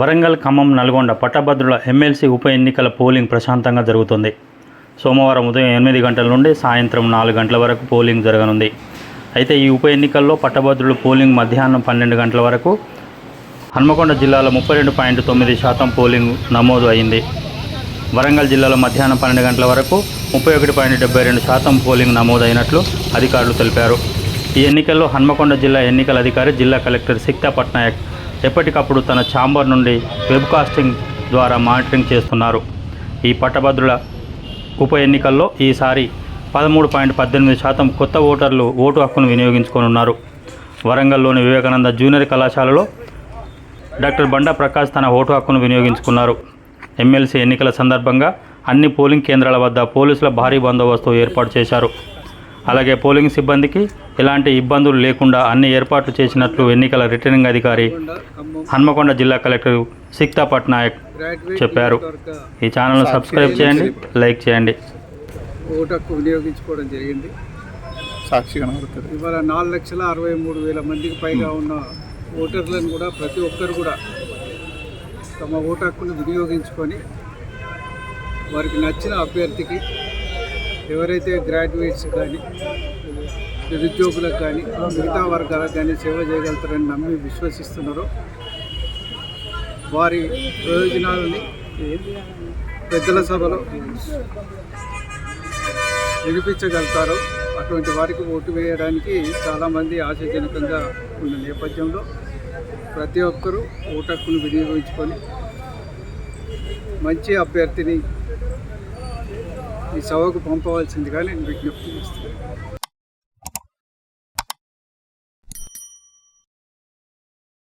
వరంగల్ ఖమ్మం నల్గొండ పట్టభద్రుల ఎమ్మెల్సీ ఉప ఎన్నికల పోలింగ్ ప్రశాంతంగా జరుగుతుంది. సోమవారం ఉదయం ఎనిమిది గంటల నుండి సాయంత్రం నాలుగు గంటల వరకు పోలింగ్ జరగనుంది. అయితే ఈ ఉప ఎన్నికల్లో పట్టభద్రులు పోలింగ్ మధ్యాహ్నం పన్నెండు గంటల వరకు హన్మకొండ జిల్లాలో ముప్పై రెండు పాయింట్ తొమ్మిది శాతం పోలింగ్ నమోదు అయింది. వరంగల్ జిల్లాలో మధ్యాహ్నం పన్నెండు గంటల వరకు ముప్పై ఒకటి పాయింట్ డెబ్బై రెండు శాతం పోలింగ్ నమోదైనట్లు అధికారులు తెలిపారు. ఈ ఎన్నికల్లో హన్మకొండ జిల్లా ఎన్నికల అధికారి జిల్లా కలెక్టర్ సిక్తా పట్నాయక్ ఎప్పటికప్పుడు తన ఛాంబర్ నుండి వెబ్కాస్టింగ్ ద్వారా మానిటరింగ్ చేస్తున్నారు. ఈ పట్టభద్రుల ఉప ఎన్నికల్లో ఈసారి పదమూడు పాయింట్ పద్దెనిమిది శాతం కొత్త ఓటర్లు ఓటు హక్కును వినియోగించుకోనున్నారు. వరంగల్లోని వివేకానంద జూనియర్ కళాశాలలో డాక్టర్ బండా ప్రకాష్ తన ఓటు హక్కును వినియోగించుకున్నారు. ఎమ్మెల్సీ ఎన్నికల సందర్భంగా అన్ని పోలింగ్ కేంద్రాల వద్ద పోలీసుల భారీ బందోబస్తు ఏర్పాటు చేశారు. అలాగే పోలింగ్ సిబ్బందికి ఎలాంటి ఇబ్బందులు లేకుండా అన్ని ఏర్పాట్లు చేసినట్లు ఎన్నికల రిటర్నింగ్ అధికారి హన్మకొండ జిల్లా కలెక్టర్ సిక్తా పట్నాయక్ చెప్పారు. ఈ ఛానల్ను సబ్స్క్రైబ్ చేయండి లైక్ చేయండి. ఓటు హక్కు వినియోగించుకోవడం జరిగింది. సాక్షి కనబడుతుంది ఇవాళ నాలుగు లక్షల అరవై మూడు వేల మందికి పైగా ఉన్న ఓటర్లను కూడా ప్రతి ఒక్కరు కూడా తమ ఓటు హక్కును వినియోగించుకొని వారికి నచ్చిన అభ్యర్థికి ఎవరైతే గ్రాడ్యుయేట్స్ కానీ నిరుద్యోగులకు కానీ మిగతా వర్గాలకు కానీ సేవ చేయగలుగుతారని నమ్మి విశ్వసిస్తున్నారో. వారి ప్రయోజనాలని పెద్దల సభలో వినిపించగలుగుతారు. అటువంటి వారికి ఓటు వేయడానికి చాలామంది ఆశాజనకంగా ఉన్న నేపథ్యంలో ప్రతి ఒక్కరూ ఓటు హక్కును వినియోగించుకొని మంచి అభ్యర్థిని ఈ సభకు పంపవలసిందిగా నేను విజ్ఞప్తి చేస్తున్నాను.